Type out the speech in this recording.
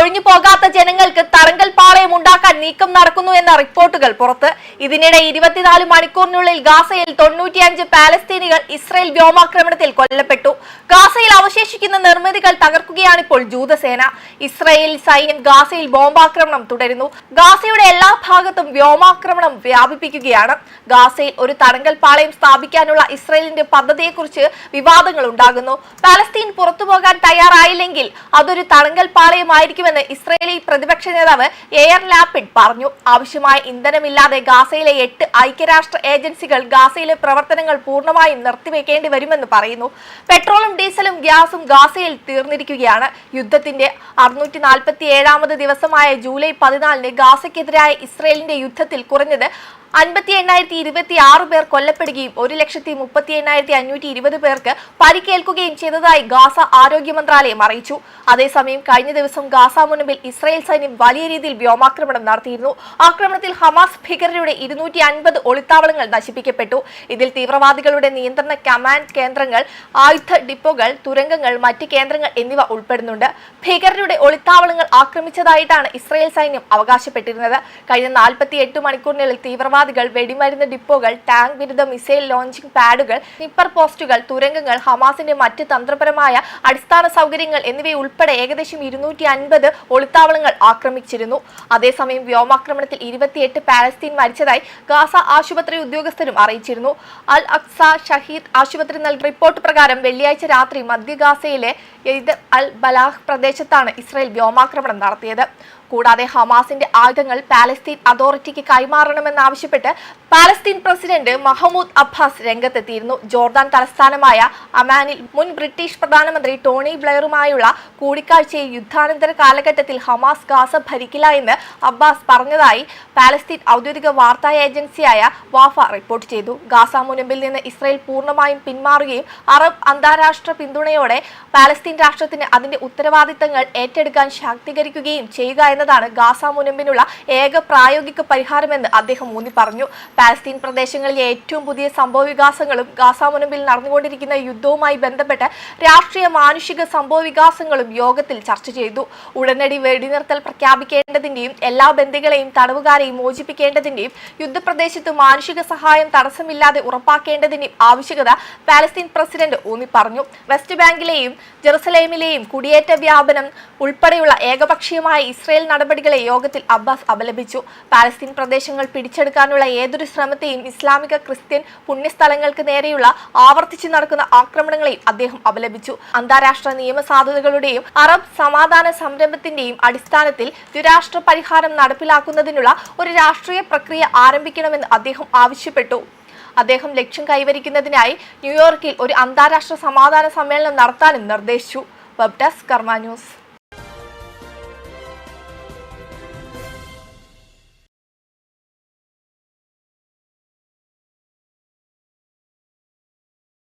ഒഴിഞ്ഞു പോകാത്ത നീക്കം നടക്കുന്നു എന്ന റിപ്പോർട്ടുകൾ പുറത്ത്. ഇതിനിടെ ഇരുപത്തിനാല് മണിക്കൂറിനുള്ളിൽ ഗാസയിൽ തൊണ്ണൂറ്റിയഞ്ച് പാലസ്തീനികൾ ഇസ്രയേൽ വ്യോമാക്രമണത്തിൽ കൊല്ലപ്പെട്ടു. ഗാസയിൽ അവശേഷിക്കുന്ന നിർമ്മിതികൾ തകർക്കുകയാണ് ഇപ്പോൾ ജൂതസേന. ഇസ്രയേൽ സൈന്യം ഗാസയിൽ ബോംബാക്രമണം തുടരുന്നു. ഗാസയുടെ എല്ലാ ഭാഗത്തും വ്യോമാക്രമണം വ്യാപിപ്പിക്കുകയാണ്. ഗാസയിൽ ഒരു തടങ്കൽ പാളയം സ്ഥാപിക്കാനുള്ള ഇസ്രയേലിന്റെ പദ്ധതിയെക്കുറിച്ച് വിവാദങ്ങൾ ഉണ്ടാകുന്നു. പാലസ്തീൻ പുറത്തു പോകാൻ തയ്യാറായില്ലെങ്കിൽ അതൊരു തടങ്കൽ പാളയമായിരിക്കുമെന്ന് ഇസ്രയേലി പ്രതിപക്ഷ നേതാവ് എയർ ലാപ്പിഡ് പറഞ്ഞു ആവശ്യമായ ഇന്ധനമില്ലാതെ ഗാസയിലെ എട്ട് ഐക്യരാഷ്ട്ര ഏജൻസികൾ ഗാസയിലെ പ്രവർത്തനങ്ങൾ പൂർണമായും നിർത്തിവെക്കേണ്ടി വരുമെന്ന് പറയുന്നു. പെട്രോളും ഡീസലും ഗ്യാസും ഗാസയിൽ തീർന്നിരിക്കുകയാണ്. യുദ്ധത്തിന്റെ അറുന്നൂറ്റി നാൽപ്പത്തി ഏഴാമത് ദിവസമായ ജൂലൈ പതിനാലിന് ഗാസയ്ക്കെതിരായ ഇസ്രയേലിന്റെ യുദ്ധത്തിൽ കുറഞ്ഞത് അൻപത്തി എണ്ണായിരത്തി ഇരുപത്തി ആറ് പേർ കൊല്ലപ്പെടുകയും ഒരു ലക്ഷത്തി മുപ്പത്തി എണ്ണായിരത്തി അഞ്ഞൂറ്റി ഇരുപത് പേർക്ക് പരിക്കേൽക്കുകയും ചെയ്തതായി ഗാസ ആരോഗ്യ മന്ത്രാലയം അറിയിച്ചു. അതേസമയം കഴിഞ്ഞ ദിവസം ഗാസ മുൻപിൽ ഇസ്രായേൽ സൈന്യം വലിയ രീതിയിൽ വ്യോമാക്രമണം നടത്തിയിരുന്നു. ആക്രമണത്തിൽ ഹമാസ് ഭീകരരുടെ ഇരുന്നൂറ്റി അൻപത് ഒളിത്താവളങ്ങൾ നശിപ്പിക്കപ്പെട്ടു. ഇതിൽ തീവ്രവാദികളുടെ നിയന്ത്രണ കമാൻഡ് കേന്ദ്രങ്ങൾ ആയുധ ഡിപ്പോകൾ തുരങ്കങ്ങൾ മറ്റ് കേന്ദ്രങ്ങൾ എന്നിവ ഉൾപ്പെടുന്നുണ്ട്. ഭീകരരുടെ ഒളിത്താവളങ്ങൾ ആക്രമിച്ചതായിട്ടാണ് ഇസ്രായേൽ സൈന്യം അവകാശപ്പെട്ടിരുന്നത്. കഴിഞ്ഞ നാൽപ്പത്തി എട്ട് മണിക്കൂറിനുള്ളിൽ തീവ്രവാദികൾ വെടിമരുന്ന് ഡിപ്പോകൾ ടാങ്ക് വിരുദ്ധ മിസൈൽ ലോഞ്ചിംഗ് പാഡുകൾ നിപ്പർ പോസ്റ്റുകൾ തുരങ്കങ്ങൾ ഹമാസിന്റെ മറ്റ് തന്ത്രപരമായ അടിസ്ഥാന സൗകര്യങ്ങൾ എന്നിവയുൾപ്പെടെ ഏകദേശം ഇരുന്നൂറ്റി അൻപത് ഒളിത്താവളങ്ങൾ ആക്രമിച്ചിരുന്നു. അതേസമയം വ്യോമാക്രമണത്തിൽ ഇരുപത്തിയെട്ട് പാലസ്തീൻ മരിച്ചതായി ഗാസ ആശുപത്രി ഉദ്യോഗസ്ഥരും അറിയിച്ചിരുന്നു. അൽ അക്സ ഷഹീദ് ആശുപത്രി നൽകിയ റിപ്പോർട്ട് പ്രകാരം വെള്ളിയാഴ്ച രാത്രി മധ്യ ഗാസയിലെ അൽ ബലാഹ് പ്രദേശത്താണ് ഇസ്രായേൽ വ്യോമാക്രമണം നടത്തിയത്. കൂടാതെ ഹമാസിന്റെ ആയുധങ്ങൾ പാലസ്തീൻ അതോറിറ്റിക്ക് കൈമാറണമെന്നാവശ്യപ്പെട്ട് പാലസ്തീൻ പ്രസിഡന്റ് മഹമ്മൂദ് അബ്ബാസ് രംഗത്തെത്തിയിരുന്നു. ജോർദാൻ തലസ്ഥാനമായ അമാനിൽ മുൻ ബ്രിട്ടീഷ് പ്രധാനമന്ത്രി ടോണി ബ്ലെയറുമായുള്ള കൂടിക്കാഴ്ചയിൽ യുദ്ധാനന്തര കാലഘട്ടത്തിൽ ഹമാസ് ഗാസ ഭരിക്കില്ല എന്ന് അബ്ബാസ് പറഞ്ഞതായി പാലസ്തീൻ ഔദ്യോഗിക വാർത്താ ഏജൻസിയായ വാഫ റിപ്പോർട്ട് ചെയ്തു. ഗാസ മുനമ്പിൽ നിന്ന് ഇസ്രയേൽ പൂർണമായും പിന്മാറുകയും അറബ് അന്താരാഷ്ട്ര പിന്തുണയോടെ പാലസ്തീൻ രാഷ്ട്രത്തിന് അതിന്റെ ഉത്തരവാദിത്തങ്ങൾ ഏറ്റെടുക്കാൻ ശാക്തീകരിക്കുകയും ചെയ്യുക എന്നതാണ് ഗാസ മുനമ്പിനുള്ള ഏക പ്രായോഗിക പരിഹാരമെന്ന് അദ്ദേഹം ഊന്നി പറഞ്ഞു. പാലസ്തീൻ പ്രദേശങ്ങളിലെ ഏറ്റവും പുതിയ സംഭവ വികാസങ്ങളും ഗാസ മുനമ്പിൽ നടന്നുകൊണ്ടിരിക്കുന്ന യുദ്ധവുമായി ബന്ധപ്പെട്ട് രാഷ്ട്രീയ മാനുഷിക സംഭവ വികാസങ്ങളും യോഗത്തിൽ ചർച്ച ചെയ്തു. ഉടനടി വെടിനിർത്തൽ പ്രഖ്യാപിക്കേണ്ടതിന്റെയും എല്ലാ ബന്ദികളെയും തടവുകാരെയും മോചിപ്പിക്കേണ്ടതിന്റെയും യുദ്ധപ്രദേശത്ത് മാനുഷിക സഹായം തടസ്സമില്ലാതെ ഉറപ്പാക്കേണ്ടതിന്റെയും ആവശ്യകത പാലസ്തീൻ പ്രസിഡന്റ് ഊന്നി പറഞ്ഞു. വെസ്റ്റ് ബാങ്കിലെയും ജെറുസലേമിലെയും കുടിയേറ്റ വ്യാപനം ഉൾപ്പെടെയുള്ള ഏകപക്ഷീയമായ ഇസ്രയേൽ നടപടികളെ യോഗത്തിൽ അബ്ബാസ് അപലപിച്ചു. പാലസ്തീൻ പ്രദേശങ്ങൾ പിടിച്ചെടുക്കാനുള്ള ഏതൊരു ശ്രമത്തെയും ഇസ്ലാമിക ക്രിസ്ത്യൻ പുണ്യസ്ഥലങ്ങൾക്ക് നേരെയുള്ള ആവർത്തിച്ചു നടക്കുന്ന ആക്രമണങ്ങളെയും അദ്ദേഹം അപലപിച്ചു. അന്താരാഷ്ട്ര നിയമസാധുതകളുടെയും അറബ് സമാധാന സംരംഭത്തിന്റെയും അടിസ്ഥാനത്തിൽ ദ്വിരാഷ്ട്ര പരിഹാരം നടപ്പിലാക്കുന്നതിനുള്ള ഒരു രാഷ്ട്രീയ പ്രക്രിയ ആരംഭിക്കണമെന്ന് അദ്ദേഹം ആവശ്യപ്പെട്ടു. അദ്ദേഹം ലക്ഷ്യം കൈവരിക്കുന്നതിനായി ന്യൂയോർക്കിൽ ഒരു അന്താരാഷ്ട്ര സമാധാന സമ്മേളനം നടത്താനും നിർദ്ദേശിച്ചു. വെബ് കർമ്മ ന്യൂസ്.